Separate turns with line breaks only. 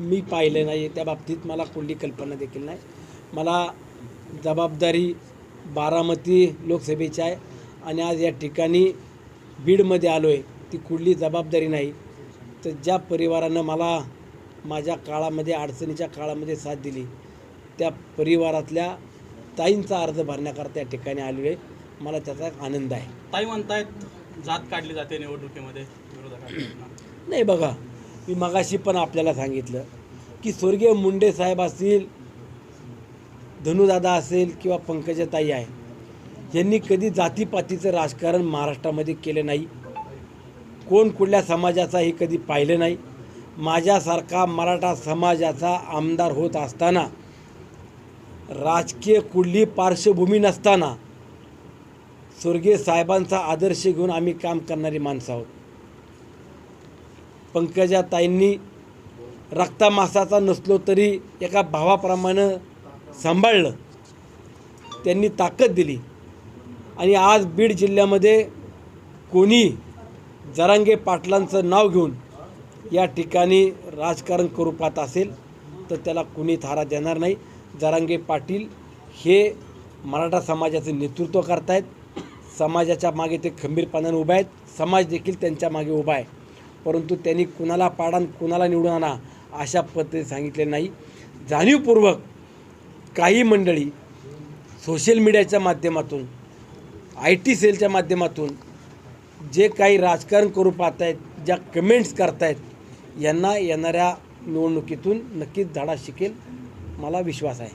मी पाहिलं नाही त्या बाबतीत मला कुठली कल्पना देखील नाही. मला जबाबदारी बारामती लोकसभेची आहे आणि आज या ठिकाणी बीडमध्ये आलो आहे ती कुठली जबाबदारी नाही. तर ज्या परिवारानं मला माझ्या काळामध्ये अडचणीच्या काळामध्ये साथ दिली त्या परिवारातल्या ताईंचा अर्ज भरण्याकरता या ठिकाणी आलेलो आहे मला त्याचा एक आनंद आहे.
ताई म्हणतायत जात काढली जाते निवडणुकीमध्ये
नाही बघा मी मगाशी पण आपल्याला सांगितलं की स्वर्गीय मुंडे साहेब असतील धनुदादा असेल किंवा पंकजाताई आहे यांनी कधी जातीपातीचं राजकारण महाराष्ट्रामध्ये केलं नाही. कोण कुठल्या समाजाचा हे कधी पाहिलं नाही. माझ्यासारखा मराठा समाजाचा आमदार होत असताना राजकीय कुठली पार्श्वभूमी नसताना स्वर्गीय साहेबांचा आदर्श घेऊन आम्ही काम करणारी माणसं आहोत. पंकजाताईंनी रक्तामासाचा नसलो तरी एका भावाप्रमाणे सांभाळलं. त्यांनी ताकद दिली. आणि आज बीड जिल्ह्यामध्ये कोणी जरांगे पाटलांचं नाव घेऊन या ठिकाणी राजकारण करू पाहत असेल तर त्याला कुणी थारा देणार नाही. जरांगे पाटील हे मराठा समाजाचं नेतृत्व करतायत. समाजाच्या मागे ते खंबीरपणाने उभे आहेत. समाज देखील त्यांच्या मागे उभा आहे. परंतु त्यांनी कुणाला पाडा कुणाला निवडून आणा अशा पद्धतीने सांगितले नाही. जाणीवपूर्वक काही मंडळी सोशल मीडियाच्या माध्यमातून आय टी सेलच्या माध्यमातून जे काही राजकारण करू पाहत आहेत ज्या कमेंट्स करतायत यांना येणाऱ्या निवडणुकीतून नक्कीच धडा शिकेल मला विश्वास आहे.